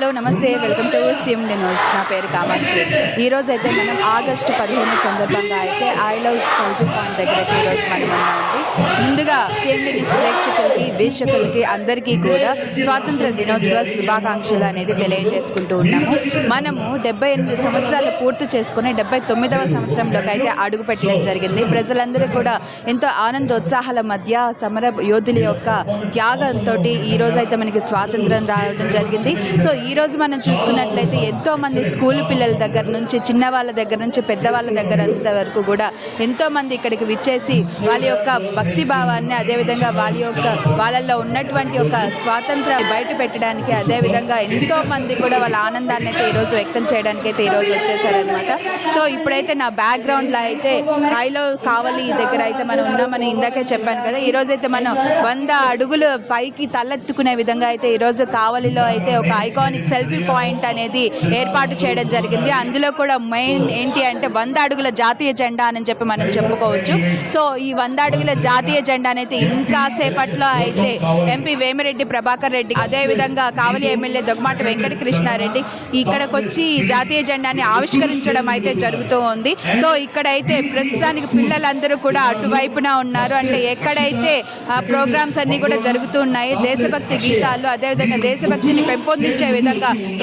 hello నమస్తే. Welcome to CMD news. నా పేరు కామాక్షి. ఈరోజు అయితే మనం ఆగస్టు పదిహేను సందర్భంగా అయితే ఐ లవ్ సెల్ఫీ పాయింట్ దగ్గర అయితే ఈరోజు మనం ఉన్నామండి. ముందుగా సిఎండి న్యూస్ ప్రేక్షకులకి వీక్షకులకి అందరికీ కూడా స్వాతంత్ర దినోత్సవ శుభాకాంక్షలు అనేది తెలియజేసుకుంటూ ఉన్నాము. మనము డెబ్బై ఎనిమిది సంవత్సరాలు పూర్తి చేసుకుని డెబ్బై తొమ్మిదవ సంవత్సరంలోకి అయితే అడుగు పెట్టడం జరిగింది. ప్రజలందరూ కూడా ఎంతో ఆనందోత్సాహాల మధ్య సమర యోధుల యొక్క త్యాగంతో ఈ రోజు అయితే మనకి స్వాతంత్రం రావడం జరిగింది. సో ఈ రోజు మనం చూసుకున్నట్లయితే ఎంతో మంది స్కూల్ పిల్లల దగ్గర నుంచి చిన్న వాళ్ళ దగ్గర నుంచి పెద్దవాళ్ళ దగ్గర వరకు కూడా ఎంతో మంది ఇక్కడికి విచ్చేసి వాళ్ళ యొక్క భక్తి భావాన్ని అదేవిధంగా వాళ్ళ యొక్క వాళ్ళల్లో ఉన్నటువంటి ఒక స్వాతంత్ర బయట పెట్టడానికి అదేవిధంగా ఎంతో మంది కూడా వాళ్ళ ఆనందాన్ని అయితే ఈరోజు వ్యక్తం చేయడానికి అయితే ఈరోజు వచ్చేసారనమాట సో ఇప్పుడైతే నా బ్యాక్గ్రౌండ్లో అయితే హైలో కావలి దగ్గర అయితే మనం ఉన్నామని ఇందాకే చెప్పాను కదా. ఈ రోజు అయితే మనం వంద అడుగులు పైకి తలెత్తుకునే విధంగా అయితే ఈరోజు కావలిలో అయితే ఒక ఐకానిక్ సెల్ఫీ పాయింట్ అనేది ఏర్పాటు చేయడం జరిగింది. అందులో కూడా మెయిన్ ఏంటి అంటే వంద అడుగుల జాతీయ జెండా అని చెప్పి మనం చెప్పుకోవచ్చు. సో ఈ వంద అడుగుల జాతీయ జెండా అనేది ఇంకా సేపట్లో అయితే ఎంపీ వేమిరెడ్డి ప్రభాకర్ రెడ్డి అదే విధంగా కావలి ఎమ్మెల్యే దొగ్మాట వెంకట కృష్ణారెడ్డి ఇక్కడికి వచ్చి జాతీయ జెండాని ఆవిష్కరించడం అయితే జరుగుతూ ఉంది. సో ఇక్కడైతే ప్రస్తుతానికి పిల్లలందరూ కూడా అటువైపున ఉన్నారు. అంటే ఎక్కడైతే ఆ ప్రోగ్రామ్స్ అన్నీ కూడా జరుగుతూ ఉన్నాయి. దేశభక్తి గీతాలు అదేవిధంగా దేశభక్తిని పెంపొందించే విధంగా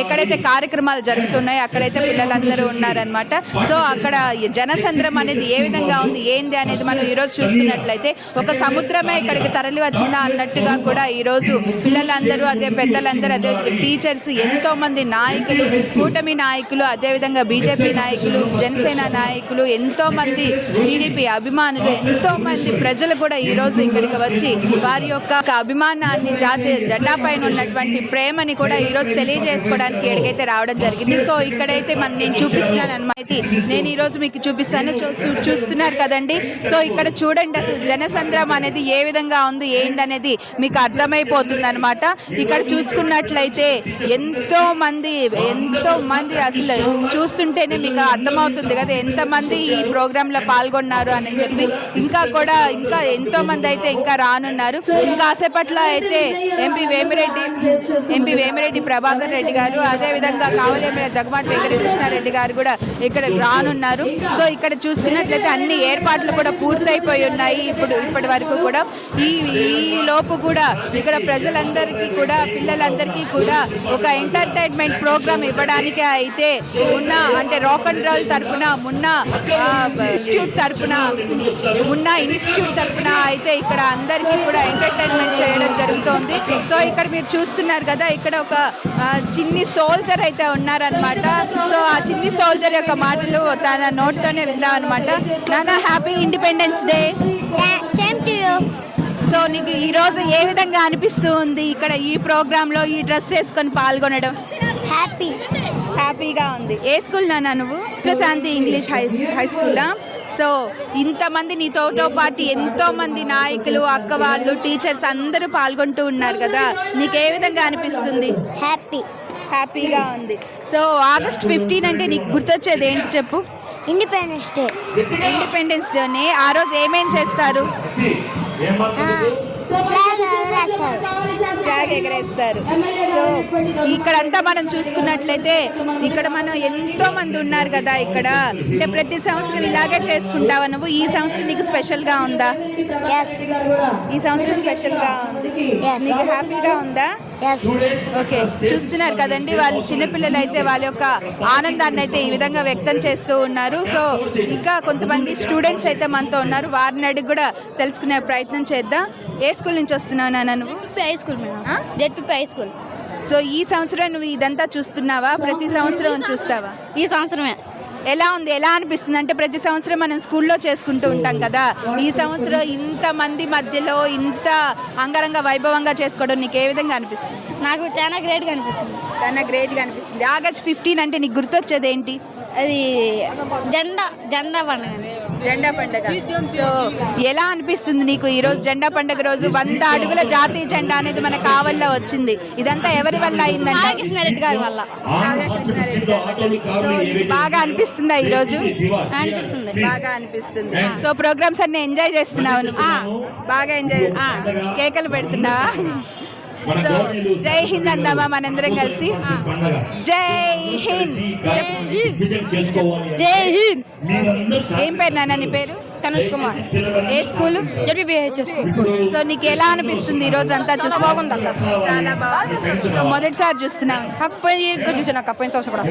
ఎక్కడైతే కార్యక్రమాలు జరుగుతున్నాయో అక్కడైతే పిల్లలందరూ ఉన్నారనమాట సో అక్కడ జనసంద్రం అనేది ఏ విధంగా ఉంది ఏంది అనేది మనం ఈరోజు చూసుకున్నట్లయితే ఒక సముద్రమే ఇక్కడికి తరలి వచ్చిన అన్నట్టుగా కూడా ఈరోజు పిల్లలందరూ అదే పెద్దలందరూ అదే టీచర్స్ ఎంతో మంది నాయకులు కూటమి నాయకులు అదేవిధంగా బీజేపీ నాయకులు జనసేన నాయకులు ఎంతో మంది టీడీపీ అభిమానులు ఎంతో మంది ప్రజలు కూడా ఈరోజు ఇక్కడికి వచ్చి వారి యొక్క అభిమానాన్ని జాతీయ జెండా పైన ఉన్నటువంటి ప్రేమని కూడా ఈరోజు చేసుకోవడానికి ఎక్కడికైతే రావడం జరిగింది. సో ఇక్కడైతే మనం నేను చూపిస్తున్నాను అనమాట నేను ఈరోజు మీకు చూపిస్తాను. చూ- చూస్తున్నారు కదండి. సో ఇక్కడ చూడండి అసలు జనసంద్రం అనేది ఏ విధంగా ఉంది ఏంటి అనేది మీకు అర్థమైపోతుంది అనమాట ఇక్కడ చూసుకున్నట్లయితే ఎంతో మంది ఎంతో మంది అసలు చూస్తుంటేనే మీకు అర్థమవుతుంది కదా ఎంతమంది ఈ ప్రోగ్రాంలో పాల్గొన్నారు అని చెప్పి. ఇంకా కూడా ఇంకా ఎంతో మంది అయితే ఇంకా రానున్నారు. ఇంకా కాసేపట్లో అయితే ఎంపీ వేమిరెడ్డి ఎంపీ వేమిరెడ్డి ప్రభాకర్ రెడ్డి గారు అదే విధంగా కావలి ఎమ్మెల్యే దగ్గమాటి వెంకటకృష్ణారెడ్డి గారు కూడా ఇక్కడ రానున్నారు. సో ఇక్కడ చూసుకున్నట్లయితే అన్ని ఏర్పాట్లు కూడా పూర్తయిపోయి ఉన్నాయి. ఇప్పుడు ఇప్పటి వరకు కూడా ఈ ఈ లోపు కూడా ఇక్కడ ప్రజలందరికీ కూడా పిల్లలందరికీ కూడా ఒక ఎంటర్టైన్మెంట్ ప్రోగ్రామ్ ఇవ్వడానికి అయితే ఉన్న అంటే రాక్ అండ్ రోల్ తరపున ఉన్న ఇన్స్టిట్యూట్ తరఫున ఉన్న ఇన్స్టిట్యూట్ తరపున అయితే ఇక్కడ అందరికీ కూడా ఎంటర్టైన్మెంట్ చేయడం జరుగుతోంది. సో ఇక్కడ మీరు చూస్తున్నారు కదా ఇక్కడ ఒక చిన్ని సోల్జర్ అయితే ఉన్నారనమాట సో ఆ చిన్ని సోల్జర్ యొక్క మాటలు తన నోట్తోనే విందాం అనమాట నాన్న happy independence day same to you so నీకు ఈ రోజు ఏ విధంగా అనిపిస్తూ ఉంది ఇక్కడ ఈ ప్రోగ్రాంలో ఈ డ్రెస్ వేసుకొని పాల్గొనడం? హ్యాపీ హ్యాపీగా ఉంది. ఏ స్కూల్ నాన్న నువ్వు? విశ్వశాంతి ఇంగ్లీష్ హై హై స్కూలా సో ఇంతమంది నీతోతో పాటు ఎంతో మంది నాయకులు అక్క వాళ్ళు టీచర్స్ అందరూ పాల్గొంటూ ఉన్నారు కదా. నీకు ఏ విధంగా అనిపిస్తుంది? హ్యాపీ హ్యాపీగా ఉంది. సో ఆగస్ట్ ఫిఫ్టీన్ అంటే నీకు గుర్తొచ్చేది ఏంటి చెప్పు? ఇండిపెండెన్స్ డే ఇండిపెండెన్స్ డేని ఆ రోజు ఏమేం చేస్తారు? ఫ్లాగ్ రాస్తారు ఫ్లాగ్ ఎగరేస్తారు సో ఇక్కడంతా మనం చూసుకున్నట్లయితే ఇక్కడ మనం ఎంతో మంది ఉన్నారు కదా ఇక్కడ. అంటే ప్రతి సంవత్సరం ఇలాగే చేసుకుంటావా నువ్వు? ఈ సంవత్సరం నీకు స్పెషల్గా ఉందా? ఈ సంవత్సరం స్పెషల్గా ఉంది. నీకు హ్యాపీగా ఉందా? ఓకే చూస్తున్నారు కదండి వాళ్ళు చిన్నపిల్లలు అయితే వాళ్ళ యొక్క ఆనందాన్ని అయితే ఈ విధంగా వ్యక్తం చేస్తూ ఉన్నారు. సో ఇంకా కొంతమంది స్టూడెంట్స్ అయితే మనతో ఉన్నారు. వారిని అడిగి కూడా తెలుసుకునే ప్రయత్నం చేద్దాం. ఏ స్కూల్ నుంచి వస్తున్నావు నాన్న నువ్వు? High school? ZP high school. So ఈ సంవత్సరం నువ్వు ఇదంతా చూస్తున్నావా? ప్రతి సంవత్సరం చూస్తావా? ఈ సంవత్సరమే. ఎలా ఉంది ఎలా అనిపిస్తుంది? అంటే ప్రతి సంవత్సరం మనం స్కూల్లో చేసుకుంటూ ఉంటాం కదా. ఈ సంవత్సరం ఇంత మంది మధ్యలో ఇంత అంగరంగ వైభవంగా చేసుకోవడం నీకు ఏ విధంగా అనిపిస్తుంది? నాకు చాలా గ్రేట్గా అనిపిస్తుంది. చాలా గ్రేట్గా అనిపిస్తుంది. ఆగస్ట్ ఫిఫ్టీన్ అంటే నీకు గుర్తొచ్చేది ఏంటి అది జెండా జెండా పండుగ. జెండా పండుగ. సో ఎలా అనిపిస్తుంది నీకు ఈ రోజు జెండా పండుగ రోజు? వంద అడుగుల జాతీయ జెండా అనేది మన కావల్లో వచ్చింది. ఇదంతా ఎవరి వల్ల అయిందంటే? కృష్ణారెడ్డి గారి వల్ల. బాగా అనిపిస్తుందా ఈ రోజు? అనిపిస్తుంది. బాగా అనిపిస్తుంది. సో ప్రోగ్రామ్స్ అన్ని ఎంజాయ్ చేస్తున్నావు? బాగా ఎంజాయ్ చేస్తున్నావు. కేకలు పెడుతున్నావా? సో జై హింద్ అందామా మనందరం కలిసి. జై హింద్. జై హింద్. ఏం పేరు నాన్న నీ పేరు? తనుష్ కుమార్. ఏ స్కూల్? జడ్పీబీహెచ్ఎస్ సో నీకు ఎలా అనిపిస్తుంది ఈ రోజు అంతా చూసి బాగుంది అక్క. చాలా బాగుంది. సో మొదటిసారి చూస్తున్నావు అక్క పోయిన చూసాను అక్క. పోయిన సంవత్సరం కూడా.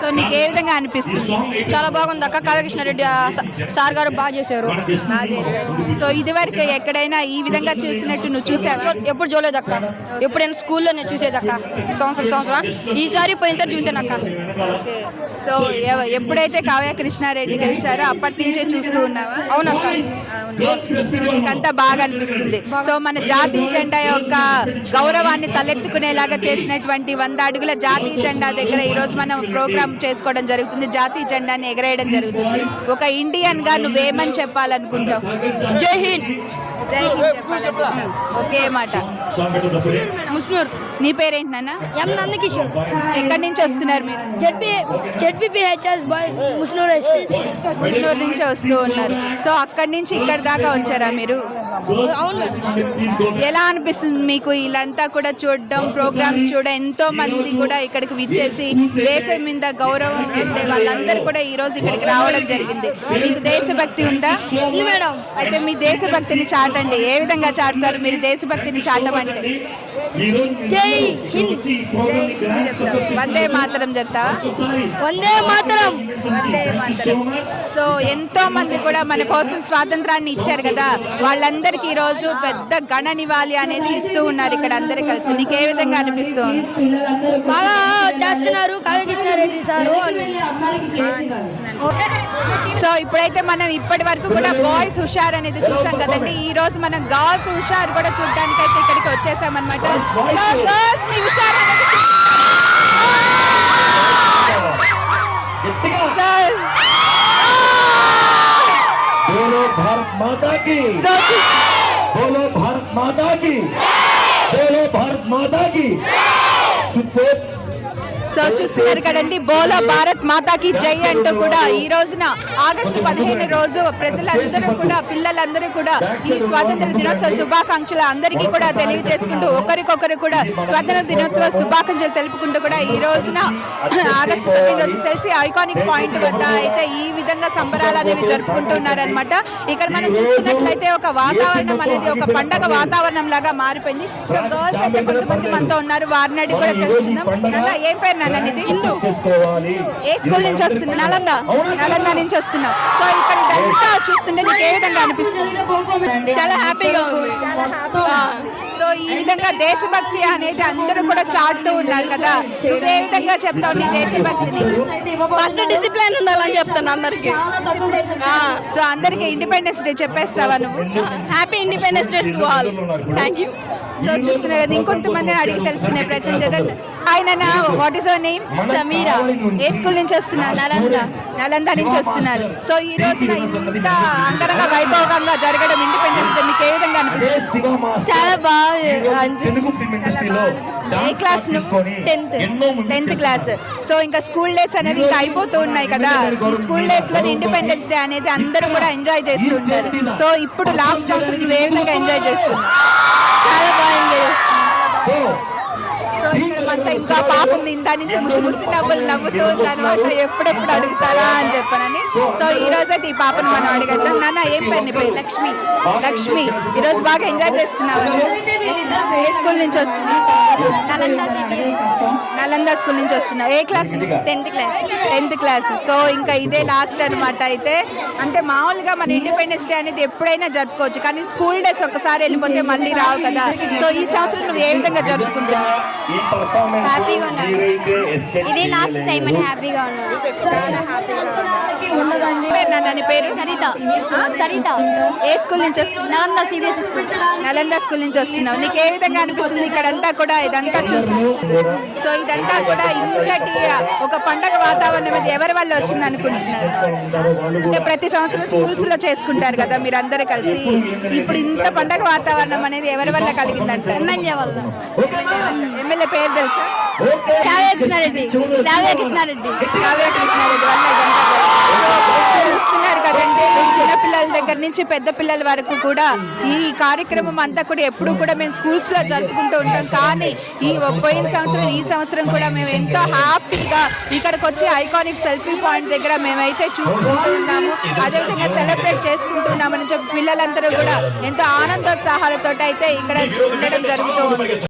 సో నీకు ఏ విధంగా అనిపిస్తుంది? చాలా బాగుంది అక్క. కావ్య కృష్ణారెడ్డి ఆ స- సార్ గారు బాగా చేశారు. బాగా చేశారు. సో ఇదివరకు ఎక్కడైనా ఈ విధంగా చూసినట్టు నువ్వు చూసావా? ఎప్పుడు- ఎప్పుడు చూడలేదు అక్క. ఎప్పుడైనా స్కూల్లో నేను చూసేది అక్క. సంవత్సరం సంవత్సరం. ఈసారి పోయినసారి చూసాను అక్క. ఓకే. సో ఎప్పుడైతే కావ్య కృష్ణారెడ్డి గెలిచారో అప్పటి నుంచే చూస్తూ ఉన్నావా? అవునక్క నీకంతా బాగా అనిపిస్తుంది సో మన జాతీయ జెండా యొక్క గౌరవాన్ని తలెత్తుకునేలాగా చేసినటువంటి వంద అడుగుల జాతీయ జెండా దగ్గర ఈ రోజు మనం ప్రోగ్రామ్ చేసుకోవడం జరుగుతుంది జాతీయ జెండాని ఎగరేయడం జరుగుతుంది ఒక ఇండియన్గా నువ్వేమని చెప్పాలనుకుంటావు జై హింద్ జై హింద్ చెప్పాలనుకుంటున్నావు. ఒకే మాట ముస్నూర్ నీ పేరేంటి నాన్న? ఎం నందకిషోర్. ఎక్కడి నుంచి వస్తున్నారు మీరు? ZP ZPPHS boys Musnur high school. Musnuru నుంచి వస్తూ ఉన్నారు. సో అక్కడి నుంచి ఇక్కడ దాకా వచ్చారా మీరు? అవును. ఎలా అనిపిస్తుంది మీకు వీళ్ళంతా కూడా చూడడం ప్రోగ్రామ్స్ చూడ ఎంతో మంది కూడా ఇక్కడికి విచ్చేసి దేశం మీద గౌరవం ఉండే వాళ్ళందరూ కూడా ఈ రోజు ఇక్కడికి రావడం జరిగింది. మీకు దేశభక్తి ఉందా? ఉంది మేడం. అయితే మీ దేశభక్తిని చాటండి. ఏ విధంగా చాటుతారు మీరు దేశభక్తిని చాటమంటే? జై హింద్. చెప్తావు. వందే మాతరం చెప్తావా వందే మాతరం. వందే మాతరం. సో ఎంతో మంది కూడా మన కోసం స్వాతంత్రాన్ని ఇచ్చారు కదా. వాళ్ళందరికీ ఈ రోజు పెద్ద గణ నివాళి అనేది ఇస్తూ ఉన్నారు ఇక్కడ అందరు కలిసి. నీకు ఏ విధంగా అనిపిస్తుంది బాగా చేస్తున్నారు. కావ్య కృష్ణారెడ్డి సారు సో ఇప్పుడైతే మనం ఇప్పటి వరకు కూడా బాయ్స్ హుషార్ అనేది చూసాం కదండి ఈ రోజు మనం గర్ల్స్ హుషార్ కూడా చూడడానికి అయితే ఇక్కడికి వచ్చేసాం అనమాట సో గర్ల్స్ మీ హుషార్ అనేది సో बोलो भारत माता की సో చూ- बोलो भारत माता की बोलो भारत माता की सुपोत సో చూస్తున్నారు కదండి. బోలో భారత్ మాతాకి జై అంటూ కూడా ఈ రోజున ఆగస్టు పదిహేను రోజు ప్రజలందరూ కూడా పిల్లలందరూ కూడా ఈ స్వాతంత్ర దినోత్సవ శుభాకాంక్షలు అందరికీ కూడా తెలియజేసుకుంటూ ఒకరికొకరు కూడా స్వాతంత్ర దినోత్సవ శుభాకాంక్షలు తెలుపుకుంటూ కూడా ఈ రోజున ఆగస్టు పదిహేను రోజు సెల్ఫీ ఐకానిక్ పాయింట్ వద్ద అయితే ఈ విధంగా సంబరాలు అనేవి జరుపుకుంటున్నారనమాట ఇక్కడ మనం చూస్తున్నట్లయితే ఒక వాతావరణం అనేది ఒక పండగ వాతావరణం లాగా మారిపోయింది. సో గర్ల్స్ అయితే కొంతమంది మనతో ఉన్నారు. వారిని అడిగి కూడా తెలుసుకుందాం. ఏం పేరు నాన్న ఇది చేసుకోవాలి? ఏ స్కూల్ నుంచి వస్తున్నా నలంద. నలంద నుంచి వస్తున్నాం సో ఇక్కడ ఇదంతా చూస్తుంటే నీకు ఏ విధంగా అనిపిస్తుంది? చాలా హ్యాపీగా ఉంది. సో ఈ విధంగా దేశభక్తి అనేది అందరూ కూడా చాటుతూ ఉన్నారు కదా. నువ్వు ఏ విధంగా చెప్తావు నీ దేశభక్తిని? ఫస్ట్ డిసిప్లిన్ ఉండాలని చెప్తాను అందరికి. సో అందరికి ఇండిపెండెన్స్ డే చెప్పేస్తావా నువ్వు? Happy independence day to all thank you so చూస్తున్నారు కదా ఇంకొంతమంది అడిగి తెలుసుకునే ప్రయత్నం చేద్దాం. ఆయన what is our name Sameera A school నుంచి వస్తున్నారు నలంద నలంద నుంచి వస్తున్నారు. సో ఈ రోజున ఇంత అంగరంగ వైభవంగా జరగడం ఇండిపెండెన్స్ డే మీకు ఏ విధంగా అనిపిస్తుంది? చాలా బాగా ఏ క్లాస్ నువ్వు? Tenth. టెన్త్ క్లాస్ సో ఇంకా స్కూల్ డేస్ అనేవి ఇంకా అయిపోతూ ఉన్నాయి కదా. ఈ స్కూల్ డేస్లో ఇండిపెండెన్స్ డే అనేది అందరూ కూడా ఎంజాయ్ చేస్తూ ఉంటారు. సో ఇప్పుడు లాస్ట్ సంవత్సరం నువ్వు ఏ విధంగా ఎంజాయ్ చేస్తున్నావు చాలా బాగా ఎంజాయ్ సో మనతో ఇంకా పాప ఉంది. ఇందా నుంచి ముసి ముసి నవ్వులు నవ్వుతూ ఉంది అనమాట ఎప్పుడెప్పుడు అడుగుతారా అని చెప్పనని సో ఈ రోజు అయితే ఈ పాపను మనం అడిగేద్దాం. నాన్న ఏం పేరు నీ పేరు? లక్ష్మి. లక్ష్మి ఈ రోజు బాగా ఎంజాయ్ చేస్తున్నావు. ఏ స్కూల్ నుంచి వస్తున్నావు? నలంద స్కూల్ నుంచి వస్తున్నావు. ఏ class tenth class tenth class so ఇంకా ఇదే లాస్ట్ అన్నమాట అయితే. అంటే మామూలుగా మన ఇండిపెండెన్స్ డే అనేది ఎప్పుడైనా జరుపుకోవచ్చు. కానీ స్కూల్ డేస్ ఒకసారి వెళ్ళిపోతే మళ్ళీ రావు కదా. సో ఈ సంవత్సరం నువ్వు ఏ విధంగా జరుపుకుంటున్నావు? హ్యాపీగా ఉన్నాను. ఇదే లాస్ట్ టైం అని హ్యాపీగా ఉన్నాను. చాలా హ్యాపీగా పేరు నాన్న నీ పేరు? సరిత. సరిత. ఏ స్కూల్ నుంచి వస్తున్నావు Nalanda CBSE school. Nalanda school నుంచి వస్తున్నావు. నీకు ఏ విధంగా అనిపిస్తుంది? ఇక్కడంతా కూడా ఇదంతా చూసి. సో ఇదంతా కూడా ఇంతటి ఒక పండగ వాతావరణం ఇది ఎవరి వల్ల వచ్చింది అనుకుంటున్నారు? అంటే ప్రతి సంవత్సరం స్కూల్స్లో చేసుకుంటారు కదా మీరు అందరూ కలిసి. ఇప్పుడు ఇంత పండగ వాతావరణం అనేది ఎవరి వల్ల కలిగిందంటారు? ఎమ్మెల్యే వల్ల. ఎమ్మెల్యే పేరు తెలుసా? రావే కృష్ణారెడ్డి రావే కృష్ణారెడ్డి కావ్య కృష్ణారెడ్డి వల్ల. చూస్తున్నారు కదండి. చిన్న పిల్లల దగ్గర నుంచి పెద్ద పిల్లల వరకు కూడా ఈ కార్యక్రమం అంతా కూడా ఎప్పుడు కూడా మేము స్కూల్స్లో జరుపుకుంటూ ఉంటాం. కానీ ఈ పోయిన సంవత్సరం ఈ సంవత్సరం కూడా మేము ఎంతో హ్యాపీగా ఇక్కడికి వచ్చి ఐకానిక్ సెల్ఫీ పాయింట్ దగ్గర మేమైతే చూసుకుంటూ ఉన్నాము. అదేవిధంగా సెలబ్రేట్ చేసుకుంటున్నామని చెప్పి పిల్లలందరూ కూడా ఎంతో ఆనందోత్సాహాలతో అయితే ఇక్కడ ఉండడం జరుగుతూ ఉంది.